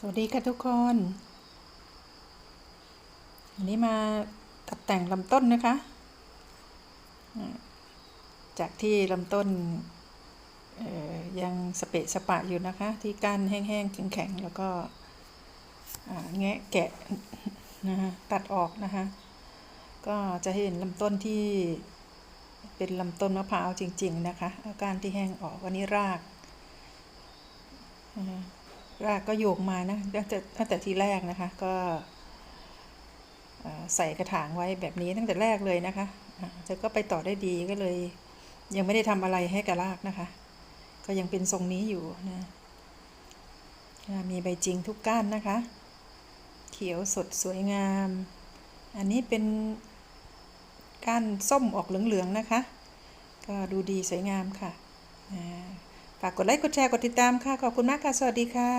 สวัสดีค่ะทุกคน อันนี้มาตัดแต่งลำต้นนะคะ จากที่ลำต้นยังสเปะสปะอยู่นะคะ ที่ก้านแห้งๆแข็งๆแล้วก็แงะแกะนะคะตัดออกนะคะ ก็จะเห็นลำต้นที่เป็นลำต้นมะพร้าวจริง ๆ นะคะ อาก้านที่แห้งออกวันนี้รากนะ กก็โยกมานะตั้งแต่ตั้งแต่ทีแรกนะคะก็ใส่กระถางไว้แบบนี้ตั้งแต่แรกเลยนะคะอ่าแต่ก็ไปต่อได้ดีก็เลย ยังไม่ได้ทำอะไรให้กับรากนะคะ ก็ยังเป็นทรงนี้อยู่นะมีใบจริงทุกก้านนะคะ เขียวสดสวยงาม อันนี้เป็นก้านส้มออกเหลืองๆนะคะ ก็ดูดีสวยงามค่ะอ่า ฝากกดไลค์กดแชร์กดติดตามค่ะ ขอบคุณมากค่ะ สวัสดีค่ะ